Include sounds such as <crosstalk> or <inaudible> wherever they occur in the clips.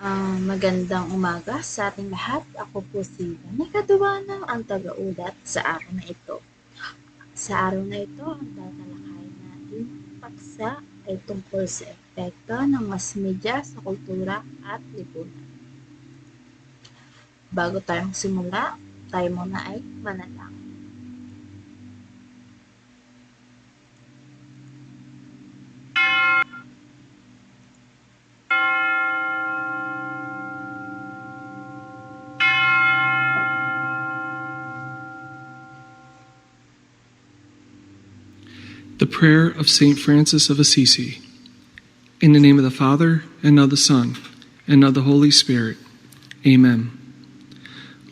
Ah, magandang umaga sa ating lahat. Ako po si Danica Duano, ang taga-ulat sa araw na ito. Sa araw na ito, ang tatalakayin natin paksa ay tungkol sa epekto ng mass media sa kultura at lipunan. Bago tayong simula, tayo muna ay manalangin. The prayer of Saint Francis of Assisi. In the name of the Father, and of the Son, and of the Holy Spirit. Amen.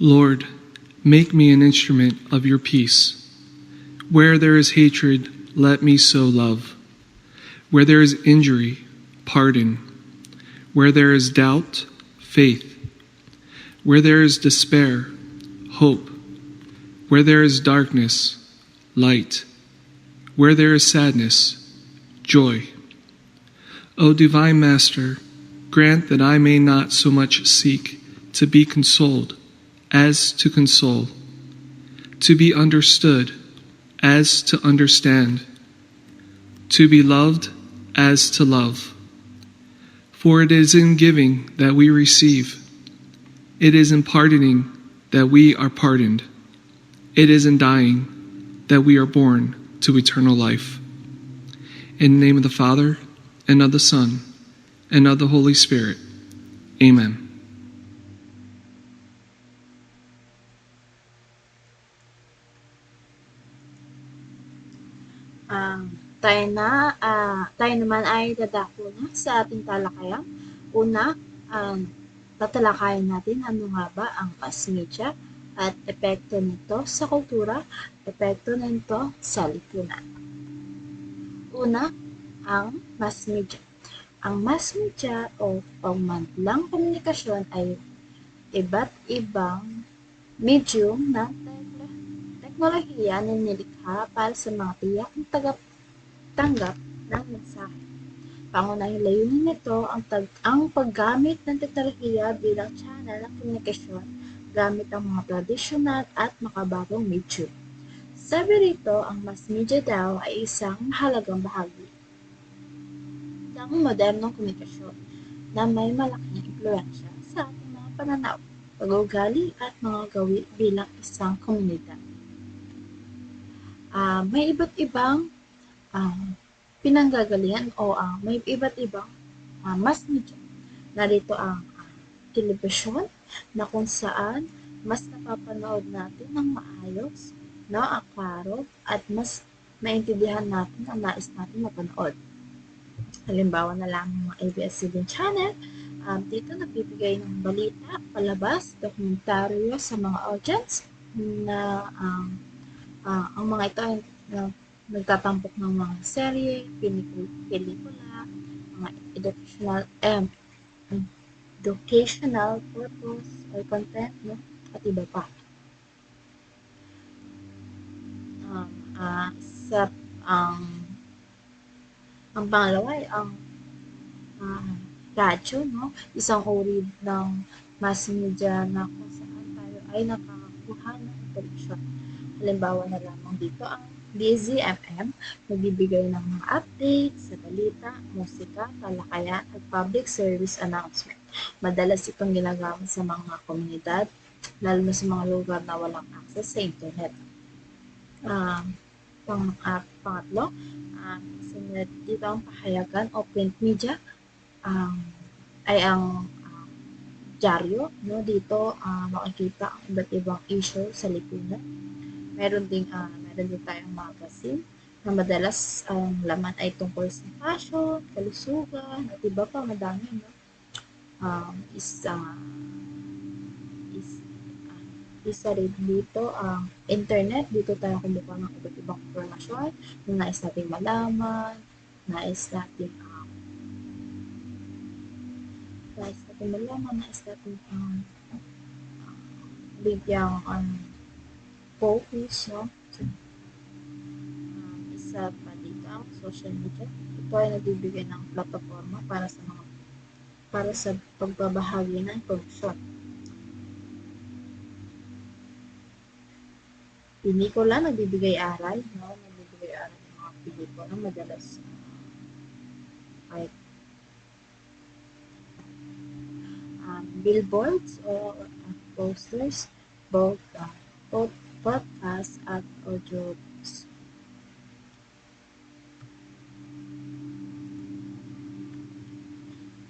Lord, make me an instrument of your peace. Where there is hatred, let me sow love. Where there is injury, pardon. Where there is doubt, faith. Where there is despair, hope. Where there is darkness, light. Where there is sadness, joy. O divine Master, grant that I may not so much seek to be consoled as to console, to be understood as to understand, to be loved as to love. For it is in giving that we receive, it is in pardoning that we are pardoned, it is in dying that we are born to eternal life. In the name of the Father, and of the Son, and of the Holy Spirit. Amen. Ah, tayo na, ah, tayo naman ay dadako na sa ating talakayan. Una, um, tatalakayin natin ano nga ba ang mass media at epekto nito sa kultura, epekto nito sa lipunan. Una, ang mass media. Ang mass media o pangmadlang komunikasyon ay iba't ibang medium na teknolohiya na nilikha para sa mga tiyak na tagatanggap ng mensahe. Pangunahing layunin nito ang, tag- ang paggamit ng teknolohiya bilang channel ng komunikasyon gamit ang mga tradisyonal at makabagong medium. Sabi rito, ang mass media daw ay isang mahalagang bahagi ng modernong komunikasyon na may malaking impluensya sa ating mga pananaw, pag-uugali at mga gawi bilang isang komunidad. Ah, may iba't ibang ah, pinanggagalingan o ah, may iba't ibang ah, mass media. Narito ang ah, telebisyon na kung saan mas napapanood natin ng maayos, klaro, at mas maintindihan natin ang nais natin mapanood. Halimbawa na lang ng ABS-CBN channel, um, dito nagbibigay ng balita, palabas, dokumentaryo sa mga audience na um, ah, ang mga ito ay uh, nagtatampok ng mga serye, pelikula, mga educational, um, educational purpose or content, no? at iba pa. Um, ah, sa ang ang pangalawa ay ang ah, radyo, no? Isang uri ng mass media na kung saan tayo ay nakakakuha ng impormasyon. Halimbawa na lamang dito ang DZMM, nagbibigay ng mga updates sa balita, musika, talakayan at public service announcement. Madalas itong ginagamit sa mga komunidad, lalo na sa mga lugar na walang access sa internet. Um, pang, uh, pangatlo, um, sunod dito ang pahayagan o print media um, ay ang um, dyaryo. No? Dito uh, makikita ang iba't ibang issue sa lipunan. Meron ding uh, meron din tayong magazine na madalas ang laman ay tungkol sa fashion, kalusugan, at iba pa madami. No? Um, is, uh, is uh, isa rin dito ang internet. Dito tayo kumukuha ng iba't ibang informasyon na nais natin malaman, nais natin um, nais natin malaman, nais natin um, bigyang um, focus, no? So, um, isa pa dito ang social media. Ito ay nagbibigay ng plataforma para sa mga para sa pagbabahagi ng impormasyon. Pelikula, nagbibigay aral, no? Nagbibigay aral ng mga pelikula, madalas ay um, billboards or uh, posters, both uh, both podcast at audiobooks.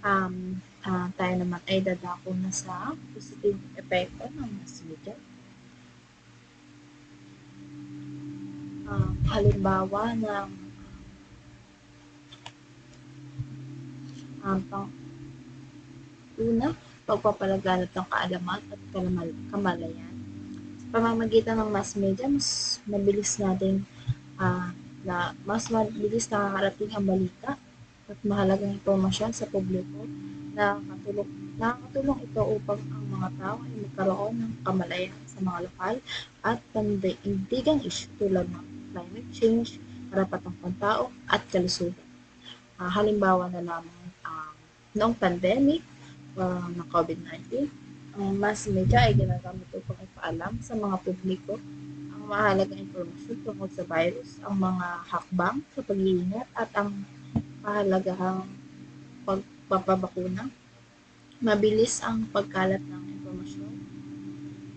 Um, ah, tayo naman ay dadako na sa positive epekto ng mass media. Um, halimbawa ng um, pang, una, pagpapalaganap ng kaalaman at kalamal, kamalayan. Sa pamamagitan ng mass media, mas mabilis natin ah, na mas mabilis nakakarating ang balita at mahalagang impormasyon sa publiko na nakakatulong, nakakatulong ito upang ang mga tao ay magkaroon ng kamalayan sa mga lokal at pandaigdigang issue tulad ng climate change, karapatang pantao at kalusugan. Ah, halimbawa na lamang ah, noong pandemic ah, ng COVID-19, ang mass media ay ginagamit upang ipaalam sa mga publiko ang mahalagang impormasyon tungkol sa virus, ang mga hakbang sa pag-iingat at ang kahalagahang pagpapabakuna. Mabilis ang pagkalat ng impormasyon.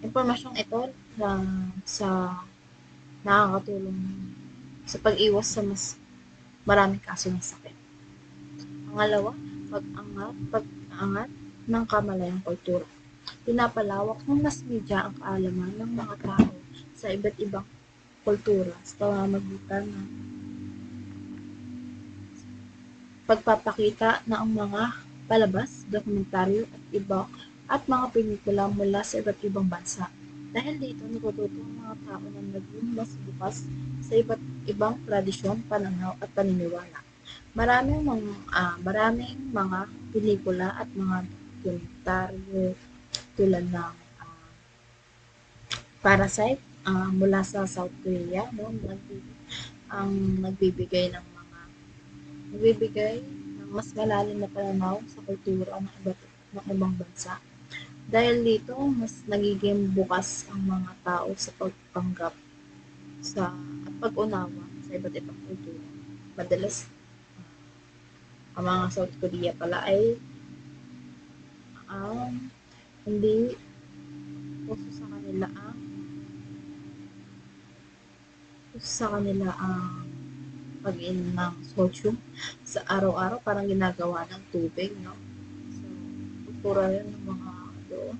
Impormasyong ito na sa nakakatulong sa pag-iwas sa mas maraming kaso ng sakit. Pangalawa, pag-angat, pag-angat ng kamalayang kultura. Pinapalawak ng mass media ang kaalaman ng mga tao sa iba't ibang kultura sa pamamagitan ng pagpapakita ng mga palabas, dokumentaryo at iba at mga pelikula mula sa iba't ibang bansa. Dahil dito, natututo ang mga tao na naging mas bukas sa iba't ibang tradisyon, pananaw at paniniwala. Maraming mga, ah, maraming mga pelikula at mga dokumentaryo tulad ng ah, Parasite ah, mula sa South Korea, no, ang nagbibigay ng nagbibigay ng mas malalim na pananaw sa kultura ng iba't ng ibang bansa. Dahil dito, mas nagiging bukas ang mga tao sa pagpanggap sa at pag-unawa sa iba't ibang kultura. Madalas, ah, ang mga South Korea pala ay um, hindi uso sa kanila ang uso sa kanila ang pag-inom ng sodium sa araw-araw parang ginagawa ng tubig, no? So, kultura yun ng mga doon.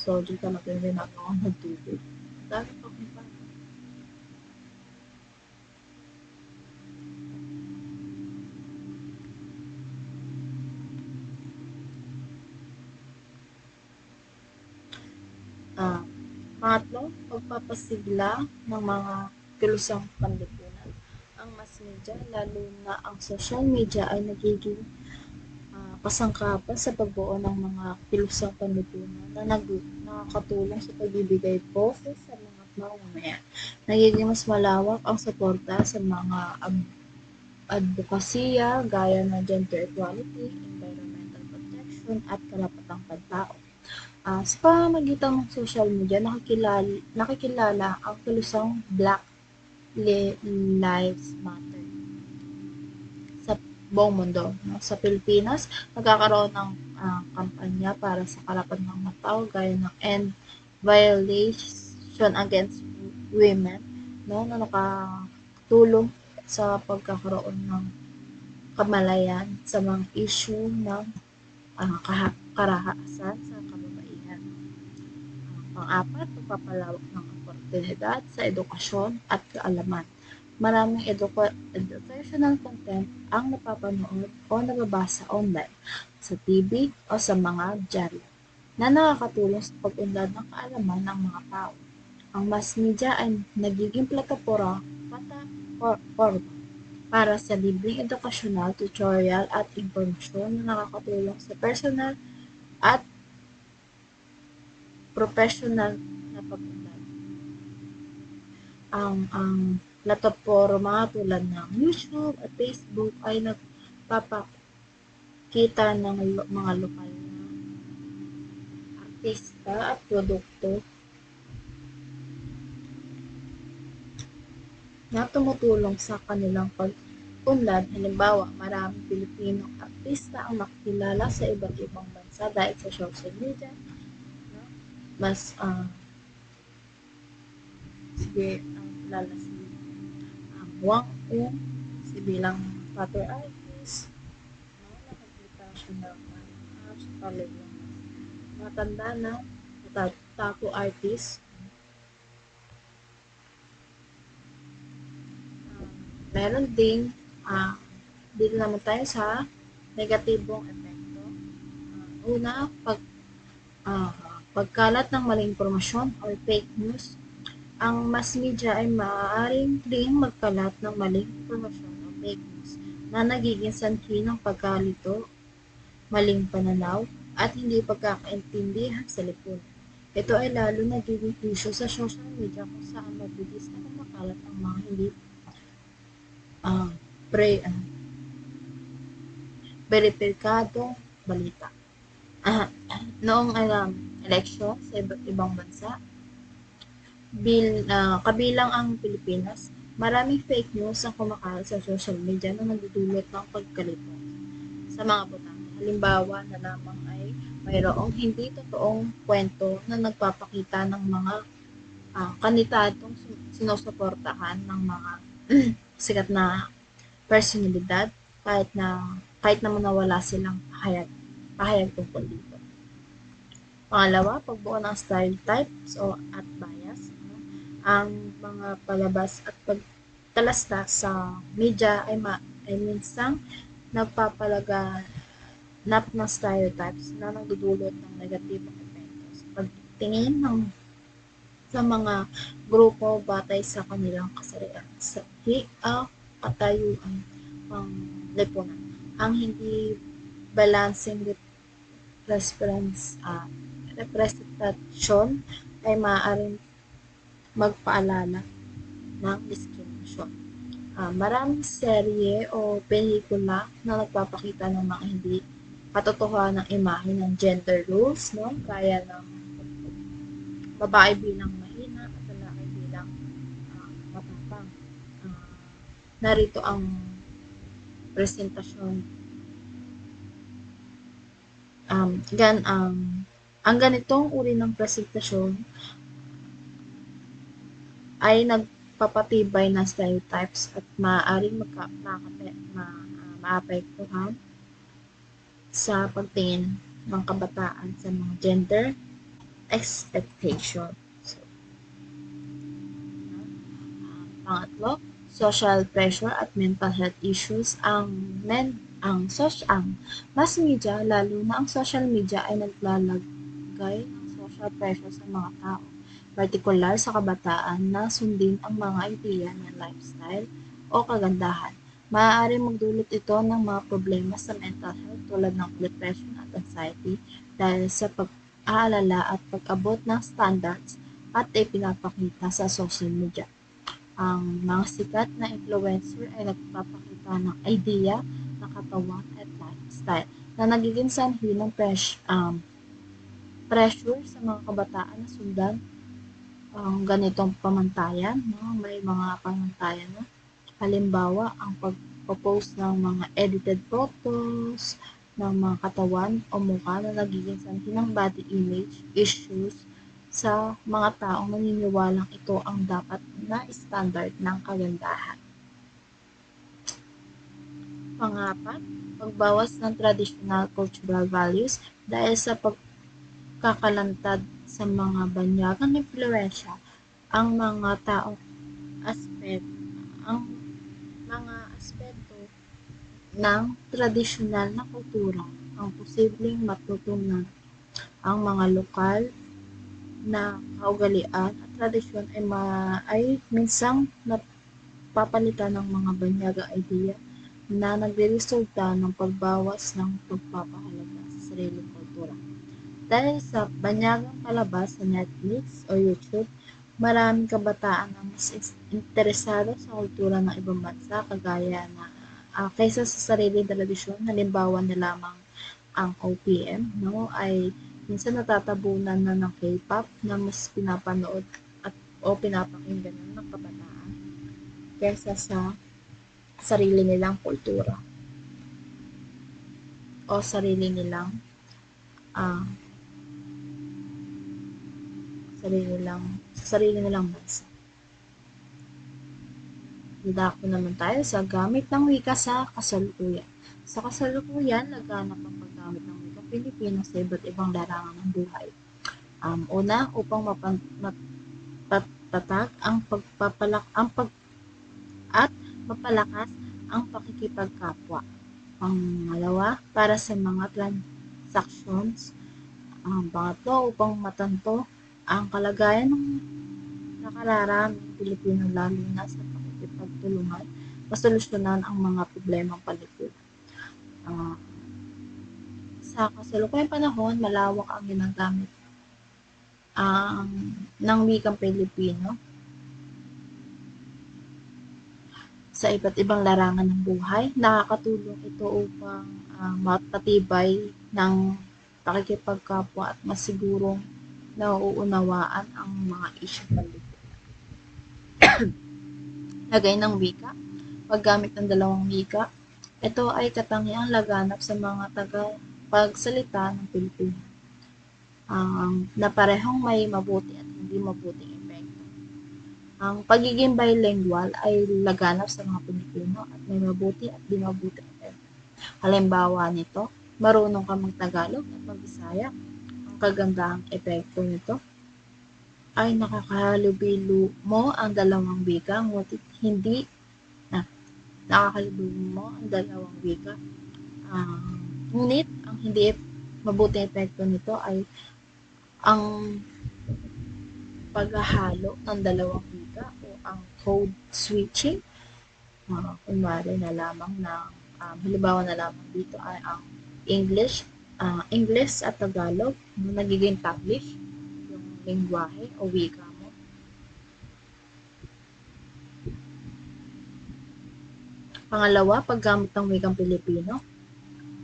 Sodium talaga yung ginagawa ng tubig. Dami pa kung paano. Ah, pangatlo, pagpapasigla ng mga kilusang panlipunan. Ang mass media, lalo na ang social media ay nagiging ah, kasangkapan sa pagbuo ng mga kilusang panlipunan na nag nakakatulong sa pagbibigay boses sa mga mamamayan. Nagiging mas malawak ang suporta sa mga ab- advokasya gaya ng gender equality, environmental protection at karapatang pantao. Ah, sa pamamagitan ng social media, nakikilala, nakikilala ang kilusang Black Lives Matter sa buong mundo. No? Sa Pilipinas, nagkakaroon ng ah, kampanya para sa karapatan ng mga tao gaya ng End Violation Against Women no? na nakatulong sa pagkakaroon ng kamalayan sa mga issue ng ah, kaha- karahasan sa kababaihan. Ah, pang-apat, pagpapalawak ng oportunidad sa edukasyon at kaalaman. Maraming educa- educational content ang napapanood o nababasa online sa TV o sa mga dyaryo na nakakatulong sa pag-unlad ng kaalaman ng mga tao. Ang mass media ay nagiging plataforma para sa libreng edukasyonal, tutorial at impormasyon na nakakatulong sa personal at professional na pag-unlad. Ang ang plataporma tulad ng YouTube at Facebook ay nagpapa kita ng mga lokal na artista at produkto na tumutulong sa kanilang pag-unlad. Halimbawa, maraming Pilipinong artista ang makilala sa iba't ibang bansa dahil sa social media. No? Mas, ah, sige, si um, Wang Un, si bilang pattern artist, no? nakakita siya ng mga sa talagang matanda na ta- tattoo artist. Um, meron ding ah dito naman tayo sa negatibong epekto. Ah, una, pag ah, pagkalat ng maling impormasyon or fake news, ang mass media ay maaaring ding magkalat ng maling impormasyon o fake news na nagiging sanhi ng pagkalito, maling pananaw, at hindi pagkakaintindihan sa lipunan. Ito ay lalo nagiging issue sa social media kung saan mabilis na kumakalat ang mga hindi ah pre ah, beripikadong balita. Ah, noong um, eleksyon sa iba't ibang bansa, bil, ah, kabilang ang Pilipinas, maraming fake news ang kumakalat sa social media na nagdudulot ng pagkalito sa mga botante. Halimbawa na lamang ay mayroong hindi totoong kwento na nagpapakita ng mga ah, kandidatong sin- sinusuportahan ng mga <clears throat> sikat na personalidad kahit na kahit naman nawala silang pahayag, pahayag tungkol dito. Pangalawa, pagbuo ng stereotypes o at bias. Ang mga palabas at pagtalasta sa media ay, ma, ay minsang nagpapalaganap ng stereotypes na nagdudulot ng negatibong epekto sa pagtingin ng sa mga grupo batay sa kanilang kasarian sa o katayuan ng lipunan. Ang hindi balancing reference ah, representasyon ay maaaring magpaalala ng diskriminasyon. Ah, maraming serye o pelikula na nagpapakita ng mga hindi katotohanan ng imahe ng gender roles, no? Kaya ng babae bilang mahina at lalaki bilang ah, matapang. Ah, narito ang presentasyon um, gan um, ang ganitong uri ng presentasyon ay nagpapatibay ng stereotypes at maaaring magka, maapektuhan sa pagtingin ng kabataan sa mga gender expectation. So, ah, pangatlo, social pressure at mental health issues ang men ang social ang mass media lalo na ang social media ay naglalagay ng social pressure sa mga tao partikular sa kabataan na sundin ang mga ideya ng lifestyle o kagandahan. Maaari magdulot ito ng mga problema sa mental health tulad ng depression at anxiety dahil sa pag-aalala at pag-abot ng standards at ipinapakita sa social media. Ang mga sikat na influencer ay nagpapakita ng idea ng katawan at lifestyle na nagiging sanhi ng pres- um, pressure sa mga kabataan na sundan ang ganitong pamantayan. No? May mga pamantayan na halimbawa ang pagpo-post ng mga edited photos ng mga katawan o mukha na nagiging sanhi ng body image issues sa mga taong naniniwalang ito ang dapat na standard ng kagandahan. Pangapat, pagbawas ng traditional cultural values dahil sa pagkakalantad sa mga banyagang impluensya ang mga taong aspet ang mga aspeto ng tradisyonal na kultura ang posibleng matutunan ang mga lokal na kaugalian at tradisyon ay, ma, ay minsang napapalitan ng mga banyagang idea na nagreresulta ng pagbawas ng pagpapahalaga sa sariling kultura. Dahil sa banyagang palabas sa Netflix o YouTube, maraming kabataan ang mas interesado sa kultura ng ibang bansa kagaya na ah, kaysa sa sariling tradisyon, halimbawa na lamang ang OPM, no, ay minsan natatabunan na ng K-pop na mas pinapanood at o pinapakinggan ng kabataan kaysa sa sarili nilang kultura o sarili nilang ah sarili nilang sa sarili nilang bansa. Didako naman tayo sa gamit ng wika sa kasalukuyan. Sa kasalukuyan, laganap ang paggamit ng wika Pilipino sa iba't ibang larangan ng buhay. Um, una, upang mapatatag ang pagpapalak ang pag at mapalakas ang pakikipagkapwa. Pangalawa, para sa mga transactions. Ang pangatlo, upang matanto ang kalagayan ng nakararaming Pilipino lalo na sa pakikipagtulungan masolusyonan ang mga problemang palikulan. Ah, sa kasalukuyang panahon, malawak ang ginagamit ang ng wikang Pilipino sa iba't ibang larangan ng buhay. Nakakatulong ito upang ah, mapatibay ng pakikipagkapwa at masigurong nauunawaan ang mga isyu palikulan. <coughs> Lagay ng wika. Paggamit ng dalawang wika, ito ay katangiang laganap sa mga taga pagsalita ng Pilipino. Ang na parehong may mabuti at hindi mabuting epekto. Ang pagiging bilingual ay laganap sa mga Pilipino at may mabuti at di mabuting epekto. Halimbawa nito, marunong ka mag-Tagalog at mag-Bisaya. Ang kagandahang epekto nito ay nakakahalubilo mo ang dalawang wika, ngunit hindi na nakakalubilo mo ang dalawang wika. Ah, ngunit ang hindi mabuting epekto nito ay ang paghahalo ng dalawang wika o ang code switching. Uh, kunwari na lamang na um, halimbawa na lamang dito ay ang English, ah, English at Tagalog na nagiging Taglish yung lingwahe o wika mo. Pangalawa, paggamit ng wikang Pilipino,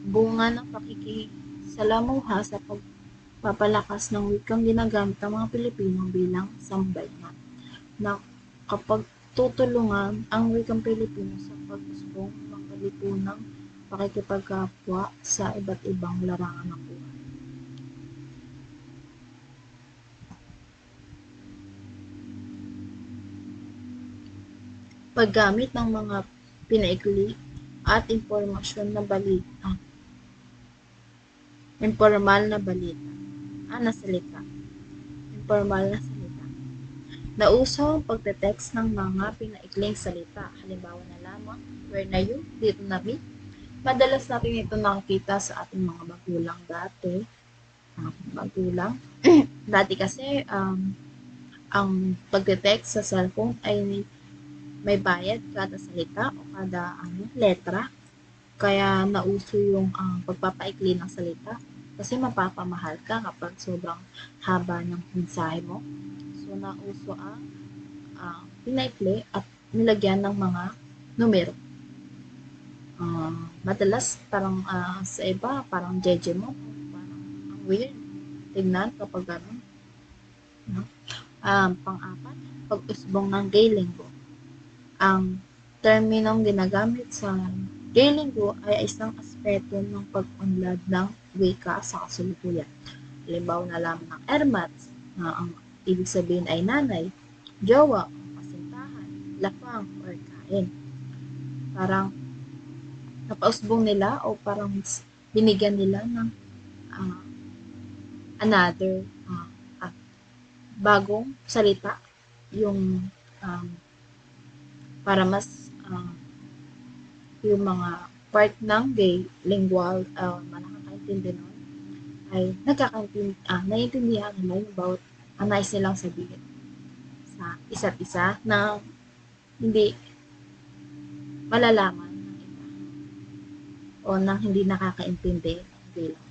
bunga ng pakikisalamuha sa pagpapalakas ng wikang ginagamit ng mga Pilipino bilang sambayanan na kapag tutulungan ang wikang Pilipino sa pag-usbong ng kalipunang pakikipagkapwa sa iba't ibang larangan ng buhay. Paggamit ng mga pinaikli at impormasyon na balita. Informal na balita. Ah, na salita. Informal na salita. Nauso ang pagte-text ng mga pinaikling salita. Halimbawa na lamang, where na you, dito na me. Madalas natin ito nakikita sa ating mga magulang dati. Ah, magulang. <clears throat> dati kasi, um, ang pagte-text sa cellphone ay may bayad kada salita o kada ano, letra. Kaya nauso yung ang pagpapaikli ng salita kasi mapapamahal ka kapag sobrang haba ng mensahe mo. So nauso ang uh, pinaikli at nilagyan ng mga numero. Uh, madalas parang uh, sa iba parang jeje mo parang ang weird tignan kapag gano'n. No? Um, pang-apat, pag-usbong ng gay linggo ang terminong ginagamit sa gay linggo ay isang aspeto ng pag-unlad ng wika sa kasalukuyan. Halimbawa na lamang ng ermats na ang ibig sabihin ay nanay, jowa, kasintahan, lapang, or kain. Parang napausbong nila o parang binigyan nila ng uh, another uh, uh, bagong salita yung um, para mas uh, yung mga part ng gay lingual uh, nakakaintindi nun ay nagkakaintindi, ah, naiintindihan nila yung bawat ang nais nilang sabihin sa isa't isa na hindi malalaman o na hindi nakakaintindi ng bilang.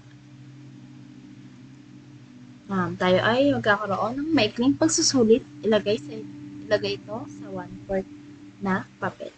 Um, tayo ay magkakaroon ng maikling pagsusulit ilagay sa ilagay ito sa one fourth na papel.